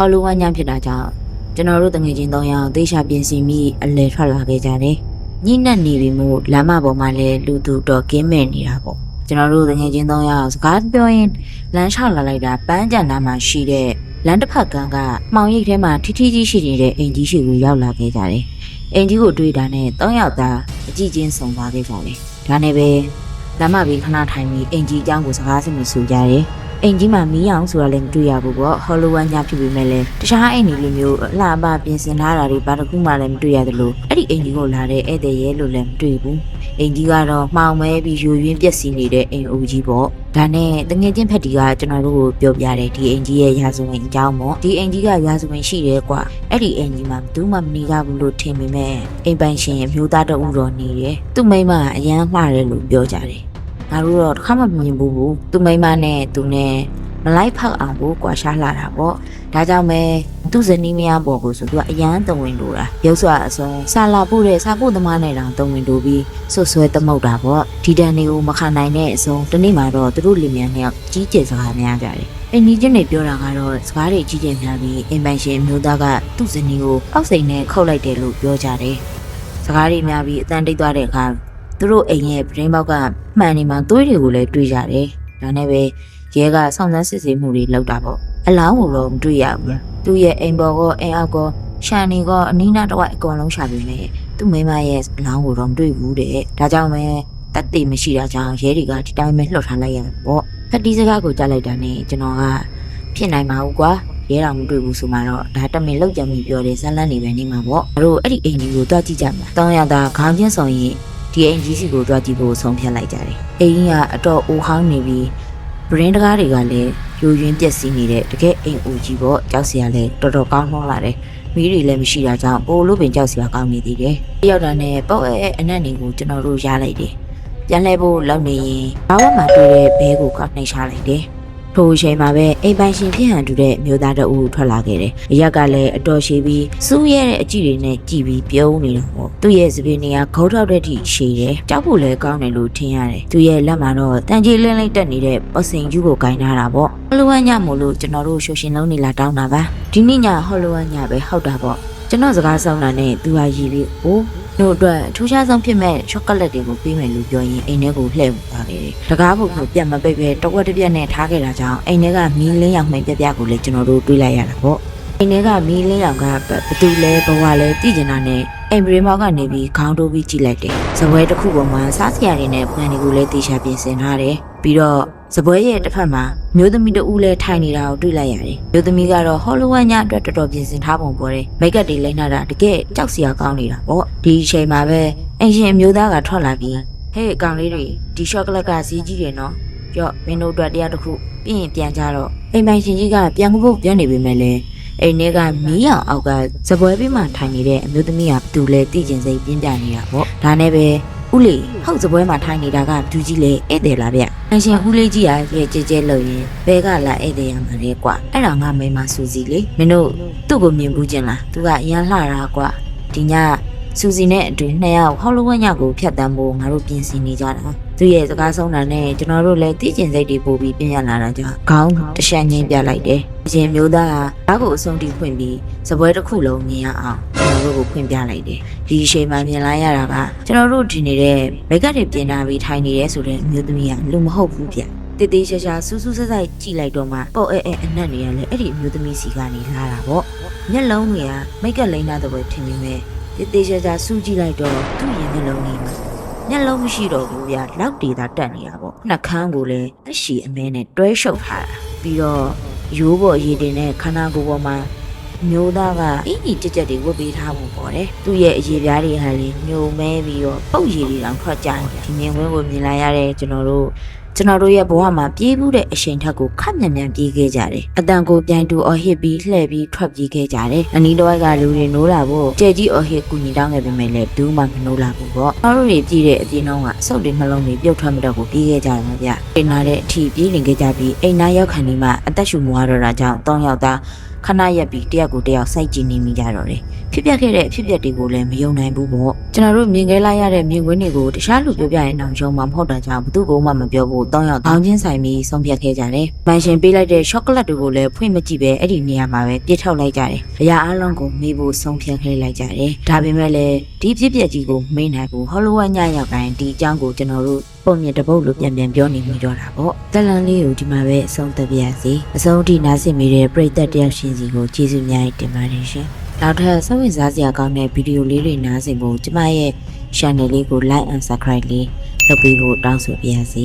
ဟော်လိုဝမ်ညဖြစ်တာကြောင့်ကျွန်တော်တို့တငယ်ချင်း၃ယောက်သေချာပြင်ဆင်ပြီးအလဲထွက်လာခဲ့ကြတယ်။ညှိနှက်နေပြီမို့လမ်းမပေါ်မှာလည်းလူသူတော့ကင်းမဲ့နေတာပေါ့။ကျွန်တော်တို့တငယ်ချင်း၃ယောက်စကားပြောရင်လမ်းလျှောက်လာလိုက်တာပန်းကြံနားမှာရှိတဲ့လမ်းတစ်ဖက်ကန်းကမှောင်ရိပ်ထဲမှာထိထိကြီးရှိနေတဲ့အိမ်ကြီးရှိကိုရောက်လာခဲ့ကြတယ်။အိမ်ကြီးကိုတွေ့တာနဲ့၃ယောက်သားအကြည့်ချင်းဆုံသွားခဲ့ကြတယ်။ဒါနဲ့ပဲလမ်းမဘေးခဏထိုင်ပြီးအိမ်ကြီးအကြောင်းကိုစကားစမြည်ဆိုကြတယ်။ အိမ်ကြီးမှာမီးအောင်ဆိုတာလည်းမတွေ့ရဘူးပေါ့ဟော်လိုဝမ်ညဖြစ်ပေမဲ့လည်းတခြားအိမ်တွေလိုမျိုးအလှအပပြင်ဆင်ထားတာတွေဘာတစ်ခုမှလည်းမတွေ့ရသလိုအဲ့ဒီအိမ်ကြီးကိုလာတဲ့ဧည့်သည်ရဲလို့လည်းမတွေ့ဘူးအိမ်ကြီးကတော့မှောင်မဲပြီးယူရင်းပျက်စီးနေတဲ့အိမ်အိုကြီးပေါ့ဒါနဲ့တငယ်ချင်းဖက်တီကကျွန်တော်တို့ကိုပြောပြတယ်ဒီအိမ်ကြီးရဲ့ရာဇဝင်အကြောင်းပေါ့ဒီအိမ်ကြီးကရာဇဝင်ရှိတယ်ကွာအဲ့ဒီအိမ်ကြီးမှာဘယ်သူမှမနေကြဘူးလို့ထင်ပေမဲ့အိမ်ပိုင်ရှင်ရဲ့မျိုးသားတအုပ်တော်နေတယ်သူ့မိန်းမကအရန်လှတယ်လို့ပြောကြတယ် ငါတို့တော့တစ်ခါမှမမြင်ဘူးဘူးသူ့မိန်းမနဲ့သူနဲ့မလိုက်ဖောက်အောင်ကိုကွာရှားလာတာပေါ့ဒါကြောင့်ပဲသူ့ဇနီးမယားပေါ်ကိုဆိုသူကအရန်တုံဝင်လို့တာရုပ်စွာအစုံစာလာပို့တဲ့စာပို့သမားနဲ့တောင်တုံဝင်လို့ပြီးဆွဆွဲသမုတ်တာပေါ့ဒီတန်တွေကိုမခံနိုင်တဲ့အစုံတနေ့မှတော့သူတို့လင်မြန်းနှစ်ယောက်ကြီးကျယ်စကားများကြတယ်အိမ်နီးချင်းတွေပြောတာကတော့စကားတွေကြီးကျယ်များပြီးအိမ်ပိုင်ရှင်မျိုးသားကသူ့ဇနီးကိုအောက်စိန်နဲ့ခုတ်လိုက်တယ်လို့ပြောကြတယ်စကားတွေများပြီးအတန်တိတ်သွားတဲ့အခါသူတို့အိမ်ရဲ့ပရင်းပေါက်က မှန်နေမှသွေးတွေကိုလည်းတွေးကြတယ်ဒါနဲ့ပဲရဲကစောင့်စမ်းစစ်ဆေးမှုတွေလုပ်တာပေါ့အလောင်းကိုတော့မတွေ့ရဘူးသူ့ရဲ့အိမ်ပေါ်ကောအိမ်အောက်ကောရှာနေကောအနီးနားတစ်ဝိုက်အကုန်လုံးရှာပြီးနေသူ့မိန်းမရဲ့အလောင်းကိုတော့မတွေ့ဘူးတဲ့ဒါကြောင့်ပဲတက်တိမရှိတာကြောင့်ရဲတွေကဒီတိုင်းပဲလှုပ်ထားလိုက်ရတာပေါ့ဖက်တီးစကားကိုကြားလိုက်တာနဲ့ကျွန်တော်ကဖြစ်နိုင်မှာဘူးကွာရဲတော်မတွေ့ဘူးဆိုမှတော့ဒါတမင်လောက်ကြံပြီးပြောတယ်ဇက်လန်းနေပဲနေမှာပေါ့အဲ့တော့အဲ့ဒီအိမ်ကြီးကိုတွားကြည့်ကြမှာတောင်းရတာခေါင်းချင်းဆောင်ရင် ဒီအိမ်ကြီးစီကိုတွားကြည့်ဖို့ဆုံးဖြတ်လိုက်ကြတယ်အိမ်ကြီးကအတော့အိုဟောင်းနေပြီးဘရင်းတကားတွေကလည်းယိုယွင်းပျက်စီးနေတဲ့တကယ်အိမ်အိုကြီးပေါ့ကြောက်စရာလည်းတော်တော်ကောင်းနှောလာတယ်မီးတွေလည်းမရှိတာကြောင့်ပိုလို့ပင်ကြောက်စရာကောင်းနေသေးတယ်တယောက်တန်းနဲ့ပေါ့အဲအနက်နေကိုကျွန်တော်တို့ရလိုက်တယ်ပြန်လဲဖို့လောက်နေရင်ဘာဝမှာတွေ့တဲ့ဘဲကိုကောက်နှိပ်ရှာလိုက်တယ် ထိုအချိန်မှာပဲအိမ်ပိုင်ရှင်ဖြစ်ဟန်တူတဲ့မျိုးသားတအူထွက်လာခဲ့တယ်။အရက်ကလည်းအတော်ရှိပြီးစူးရဲတဲ့အကြည့်တွေနဲ့ကြည်ပြီးပြုံးနေတာပေါ့။သူ့ရဲ့စပင်းတွေကခေါထောက်တဲ့ထိရှည်တယ်။ကြောက်ဖို့လည်းကောင်းတယ်လို့ထင်ရတယ်။သူ့ရဲ့လက်မှာတော့တန်ကြီးလင်းလေးတက်နေတဲ့ပစင်ကျူးကိုကင်ထားတာပေါ့။ဟော်လိုဝမ်ညမို့လို့ကျွန်တော်တို့ရှိုရှင်လုံးနေလာတောင်းတာပါ။ဒီနေ့ညဟော်လိုဝမ်ညပဲဟုတ်တာပေါ့။ကျွန်တော်စကားဆောင်တာနဲ့သူဟာရည်ပြီးအိုး တို့အတွက်ထူးခြားဆုံးဖြစ်မဲ့ချောကလက်တွေကိုပေးမယ်လို့ပြောရင်အိမ်ထဲကိုလှည့်ဝင်သွားခဲ့တယ်။တကားဖို့ကိုပြတ်မပိတ်ပဲတဝက်တစ်ပြက်နဲ့ထားခဲ့တာကြောင့်အိမ်ထဲကမီးလင်းရောင်မှိန်ပြက်ပြက်ကိုလည်းကျွန်တော်တို့တွေးလိုက်ရတာပေါ့။အိမ်ထဲကမီးလင်းရောင်ကဘသူလဲဘဝလဲတည်ကျင်တာနဲ့အိမ်ပရိမောက်ကနေပြီးခေါင်းတိုးပြီးကြည့်လိုက်တယ်။ဇပွဲတစ်ခုပေါ်မှာစားစရာတွေနဲ့ပန်းတွေကိုလည်းတေချာပြင်ဆင်ထားတယ်။ ပြီးတော့ဇပွဲရဲ့တစ်ဖက်မှာမျိုးသမီးတဦးလည်းထိုင်နေတာကိုတွေ့လိုက်ရတယ်။မျိုးသမီးကတော့ဟော်လိုဝမ်ညအတွက်တော်တော်ပြင်ဆင်ထားပုံပေါ်တယ်။မိတ်ကပ်တွေလိမ့်ထားတာတကယ်ကြောက်စရာကောင်းနေတာပေါ့။ဒီအချိန်မှာပဲအင်ရှင်အမျိုးသားကထွက်လာပြီးဟဲ့အကောင်လေးတွေဒီရှော့ကလက်ကစီးကြီးတယ်နော်။ကြော့မင်းတို့အတွက်တရားတစ်ခုပြီးရင်ပြန်ကြတော့အိမ်ပိုင်ရှင်ကြီးကပြန်ဖို့ပြန်နေပေမဲ့လည်းအိမ်ထဲကမီးရောင်အောက်ကဇပွဲပေးမှထိုင်နေတဲ့အမျိုးသမီးကသူ့လဲတည်ကျင်စိတ်ပြင်းပြနေတာပေါ့။ဒါနဲ့ပဲ ဦးလေးဟုတ်စပွဲမှာထိုင်နေတာကဒူကြီးလေဧည့်သည်လားဗျ။အရှင်ဦးလေးကြီးကရဲ့ကြဲကြဲလို့ရင်ဘဲကလာဧည့်သည်ရမှာလေကွာ။အဲ့ဒါငါမိမစူစီလေ။မင်းတို့သူ့ကိုမြင်ဘူးကျင်လား။ तू ကအရန်လှတာကွာ။ဒီညစူစီနဲ့အတူနှစ်ယောက်ဟောလဝင်းညကိုဖျက်တမ်းဖို့ငါတို့ပြင်ဆင်နေကြတာ။ သူ့ရဲ့စကားဆုံးတာနဲ့ကျွန်တော်တို့လည်းတည်ကျင်စိတ်တွေပို့ပြီးပြင်ရလာတာကြောင့်ခေါင်းတစ်ချက်ငင်းပြလိုက်တယ်။အရှင်မျိုးသားကဘာကိုအဆုံးထိဖွင့်ပြီးစပွဲတစ်ခုလုံးမြင်ရအောင်ကျွန်တော်တို့ကိုဖွင့်ပြလိုက်တယ်။ဒီအချိန်မှာမြင်လာရတာကကျွန်တော်တို့ဒီနေတဲ့မိတ်ကပ်တွေပြင်လာပြီးထိုင်နေရဲဆိုတဲ့မျိုးသမီးကလူမဟုတ်ဘူးဗျ။တေးသေးရှာရှာစူးစူးဆက်ဆက်ကြည့်လိုက်တော့မှပေါ့အဲအဲအနက်နေရလေအဲ့ဒီအမျိုးသမီးစီကနေလာတာပေါ့။မျက်လုံးတွေကမိတ်ကပ်လိမ့်သားတဲ့ပဲထင်နေမယ်။တေးသေးရှာရှာစူးကြည့်လိုက်တော့သူ့ရင်မျက်လုံးကြီးမှာ မျက်လုံးမရှိတော့ဘူးဗျ။လောက်ဒေတာတက်နေတာပေါ့။နှာခမ်းကိုလည်းအရှိအမဲနဲ့တွဲရှုပ်ထားတာ။ပြီးတော့ရိုးပေါ်ရည်တင်တဲ့ခန္ဓာကိုယ်ပေါ်မှာ မျိုးသားကအင်ကြီးကြက်ကြက်တွေဝတ်ပေးထားမှုပေါ့တယ်။သူ့ရဲ့အရေးပြားတွေဟာလေညိုမဲပြီးတော့ပုတ်ရည်တွေတောင်ထွက်ကြတယ်။ဒီမြင်ကွင်းကိုမြင်လာရတဲ့ကျွန်တော်တို့ကျွန်တော်တို့ရဲ့ဘဝမှာပြေးမှုတဲ့အချိန်ထက်ကိုခက်မြန်မြန်ပြေးခဲ့ကြတယ်။အတန်ကိုပြိုင်တူအော်ဟစ်ပြီးလှည့်ပြီးထွက်ပြေးခဲ့ကြတယ်။အနီးတစ်ဝိုက်ကလူတွေနိုးလာဖို့ကြဲကြီးအော်ဟစ်ကူညီတောင်းခဲ့ပေမဲ့လည်းဘူးမှမနိုးလာဘူးပေါ့။ကျွန်တော်တို့တွေပြည်တဲ့အပြင်တော့ကအဆုတ်တွေနှလုံးတွေပြုတ်ထွက်မတော့ကိုပြေးခဲ့ကြတယ်ဗျ။အိမ်နာတဲ့အထိပြေးလင်ခဲ့ကြပြီးအိမ်နာရောက်ခံဒီမှာအသက်ရှူမွားတော့တာကြောင့်တောင်းရောက်သား ခဏရက်ပြီးတယောက်ကိုတယောက်စိုက်ကြည့်နေမိကြတော့တယ်။ ဖြစ်ပျက်ခဲ့တဲ့အဖြစ်အပျက်တွေကိုလည်းမယုံနိုင်ဘူးပေါ့ကျွန်တော်တို့မြင်ခဲ့လိုက်ရတဲ့မြင်ကွင်းတွေကိုတခြားလူပြောပြရင်တော့ယုံမှာမဟုတ်တာကြောင့်ဘသူကမှမပြောဘူးတောင်းရောက်တောင်းချင်းဆိုင်ပြီးဆုံးဖြတ်ခဲ့ကြတယ်မန်ရှင်ပေးလိုက်တဲ့ရှော့ကလက်တွေကိုလည်းဖွင့်မကြည့်ပဲအဲ့ဒီနေရာမှာပဲပြစ်ထုတ်လိုက်ကြတယ်အရာအလုံးကိုမေးဖို့ဆုံးဖြတ်ခဲ့လိုက်ကြတယ်ဒါပေမဲ့လည်းဒီဖြစ်ပျက်ကြီးကိုမေးနိုင်ဘူးဟောလဝညရောက်တိုင်းဒီအကြောင်းကိုကျွန်တော်တို့ပုံမြင်တပုတ်လိုပြန်ပြန်ပြောနေမိတော့တာပေါ့တက်လန်လေးကိုဒီမှာပဲအဆုံးသတ်ပြရစီအဆုံးထိနားဆင်မိတဲ့ပရိသတ်တယောက်ရှင်စီကိုကျေးဇူးများတင်ပါတယ်ရှင် နောက်ထပ်စိတ်ဝင်စားစရာကောင်းတဲ့ဗီဒီယိုလေးတွေနားဆင်ဖို့ကျမရဲ့ channel လေးကို like and subscribe လေးလုပ်ပေးဖို့တောင်းဆိုပါရစေ